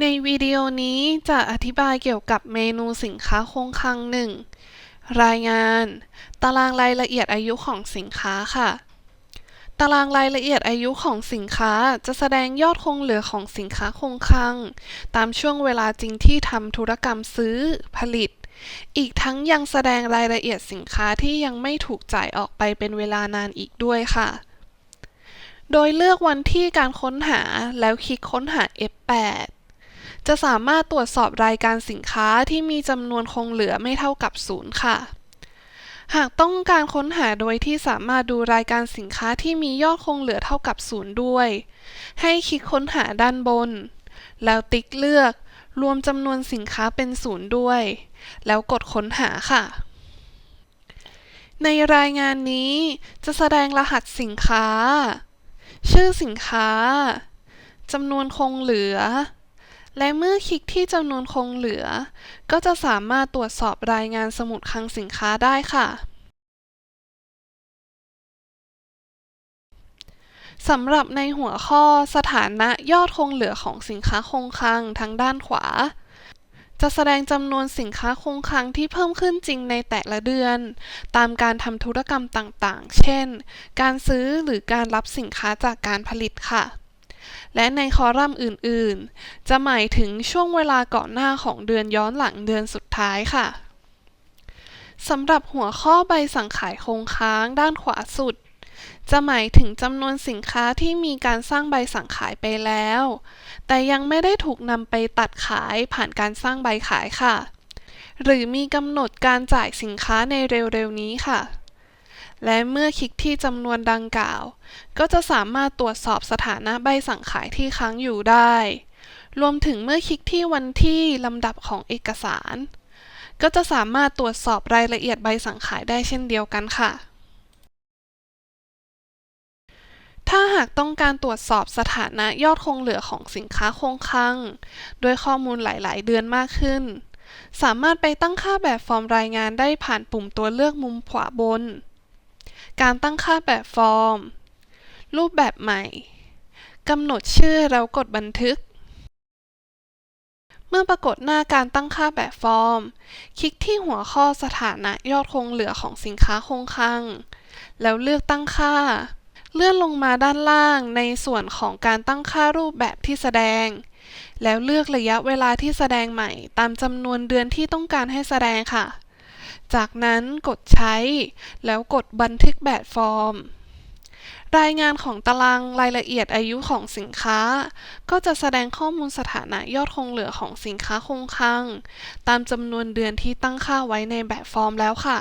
ในวิดีโอนี้จะอธิบายเกี่ยวกับเมนูสินค้าคงคลังหนึ่งรายงาน ตารางรายละเอียดอายุของสินค้าค่ะ ตารางรายละเอียดอายุของสินค้าจะแสดงยอดคงเหลือของสินค้าคงคลัง ตามช่วงเวลาจริงที่ทำธุรกรรมซื้อ ผลิต อีกทั้งยังแสดงรายละเอียดสินค้าที่ยังไม่ถูกจ่ายออกไปเป็นเวลานานอีกด้วยค่ะ โดยเลือกวันที่การค้นหาแล้วคลิกค้นหา F8 จะสามารถตรวจสอบรายการสินค้าที่มีจำนวนคงเหลือไม่เท่ากับศูนย์ค่ะ หากต้องการค้นหาโดยที่สามารถดูรายการสินค้าที่มียอดคงเหลือเท่ากับศูนย์ด้วย ให้คลิกค้นหาด้านบน แล้วติ๊กเลือก รวมจำนวนสินค้าเป็นศูนย์ด้วย แล้วกดค้นหาค่ะ ในรายงานนี้จะแสดงรหัสสินค้า ชื่อสินค้าจำนวนคงเหลือ และเมื่อคลิกที่จำนวนคงเหลือ ก็จะสามารถตรวจสอบรายงานสมุดคลังสินค้าได้ค่ะสำหรับในหัวข้อสถานะยอดคงเหลือของสินค้าคงคลังทางด้านขวา จะแสดงจำนวนสินค้าคงคลังที่เพิ่มขึ้นจริงในแต่ละเดือน ตามการทำธุรกรรมต่างๆ เช่น การซื้อหรือการรับสินค้าจากการผลิตค่ะ และในคอลัมน์อื่นๆ จะหมายถึงช่วงเวลาก่อนหน้าของเดือนย้อนหลังเดือนสุดท้ายค่ะสำหรับหัวข้อใบสั่งขายคงค้างด้านขวาสุด จะหมายถึงจำนวนสินค้าที่มีการสร้างใบสั่งขายไปแล้ว แต่ยังไม่ได้ถูกนำไปตัดขายผ่านการสร้างใบขายค่ะ หรือมีกำหนดการจ่ายสินค้าในเร็วๆนี้ค่ะ และเมื่อคลิกที่จำนวนดังกล่าว ก็จะสามารถตรวจสอบสถานะใบสั่งขายที่ค้างอยู่ได้ รวมถึงเมื่อคลิกที่วันที่ลำดับของเอกสาร ก็จะสามารถตรวจสอบรายละเอียดใบสั่งขายได้เช่นเดียวกันค่ะ ถ้าหากต้องการตรวจสอบสถานะยอดคงเหลือของสินค้าคงคลังด้วยข้อมูลหลาย ๆ เดือนมากขึ้นสามารถไปตั้งค่าแบบฟอร์มรายงานได้ผ่านปุ่มตัวเลือกมุมขวาบน การตั้งค่าแบบฟอร์ม รูปแบบใหม่ กำหนดชื่อแล้วกดบันทึก เมื่อปรากฏหน้าการตั้งค่าแบบฟอร์ม คลิกที่หัวข้อสถานะยอดคงเหลือของสินค้าคงคลัง แล้วเลือกตั้งค่า เลื่อนลงมาด้านล่างในส่วนของการตั้งค่ารูปแบบที่แสดง แล้วเลือกระยะเวลาที่แสดงใหม่ ตามจำนวนเดือนที่ต้องการให้แสดงค่ะ จากนั้นกดใช้ แล้วกดบันทึกแบบฟอร์ม รายงานของตารางรายละเอียดอายุของสินค้า ก็จะแสดงข้อมูลสถานะยอดคงเหลือของสินค้าคงคลัง ตามจำนวนเดือนที่ตั้งค่าไว้ในแบบฟอร์มแล้วค่ะ